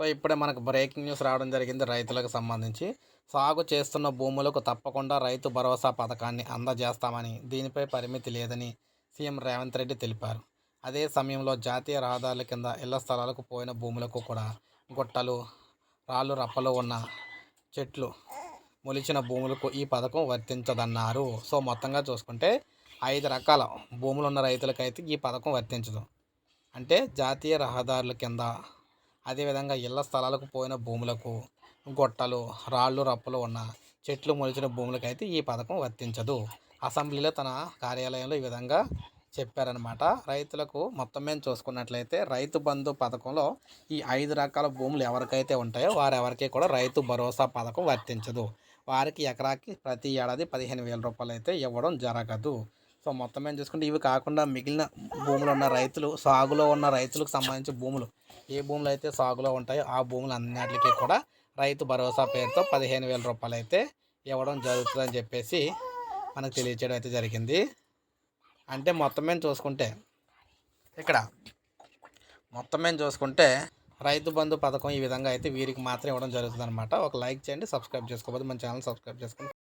So ఇప్పుడే మనకు breaking news రావడం జరిగింది రైతులకు సంబంధించి. సాగు చేస్తున్న భూములకు తప్పకుండా రైతు భరోసా పథకాన్ని అందజేస్తామని దీనిపై పరిమితి లేదని సీఎం రేవంత్ రెడ్డి తెలిపారు. అదే సమయంలో జాతీయ రహదారుల కింద ఇళ్ళ స్థలాలకు పోయిన భూములకు కూడా గుట్టలు రాళ్ళు రప్పలు ఉన్న చెట్లు మొలిచిన భూములకు ఈ పథకం వర్తించదన్నారు. సో మొత్తంగా చూసుకుంటే ఐదు రకాల భూములు ఉన్న రైతులకైతే ఈ పథకం వర్తించదు. అంటే జాతీయ రహదారుల కింద అదేవిధంగా ఇళ్ళ స్థలాలకు పోయిన భూములకు గొట్టలు రాళ్ళు రప్పలు ఉన్న చెట్లు మొలిచిన భూములకైతే ఈ పథకం వర్తించదు. అసెంబ్లీలో తన కార్యాలయంలో ఈ విధంగా చెప్పారనమాట రైతులకు మొత్తం మీద చూసుకున్నట్లయితే రైతు బంధు పథకంలో ఈ ఐదు రకాల భూములు ఎవరికైతే ఉంటాయో వారెవరికి కూడా రైతు భరోసా పథకం వర్తించదు. వారికి ఎకరాకి ప్రతి ఏడాది పదిహేను వేల రూపాయలు అయితే ఇవ్వడం జరగదు. సో మొత్తం మీద చూసుకుంటే ఇవి కాకుండా మిగిలిన భూములు ఉన్న రైతులు సాగులో ఉన్న రైతులకు సంబంధించి భూములు ఏ భూములు అయితే సాగులో ఉంటాయో. ఆ భూములు అన్నిటికీ కూడా రైతు భరోసా పేరుతో పదిహేను వేల రూపాయలు అయితే ఇవ్వడం జరుగుతుందని చెప్పేసి మనకు తెలియచేయడం అయితే జరిగింది. అంటే మొత్తం మీద చూసుకుంటే ఇక్కడ మొత్తం మీద చూసుకుంటే రైతు బంధు పథకం ఈ విధంగా అయితే వీరికి మాత్రం ఇవ్వడం జరుగుతుంది అనమాట ఒక లైక్ చేయండి సబ్స్క్రైబ్ చేసుకోకపోతే మన ఛానల్ సబ్స్క్రైబ్ చేసుకోండి.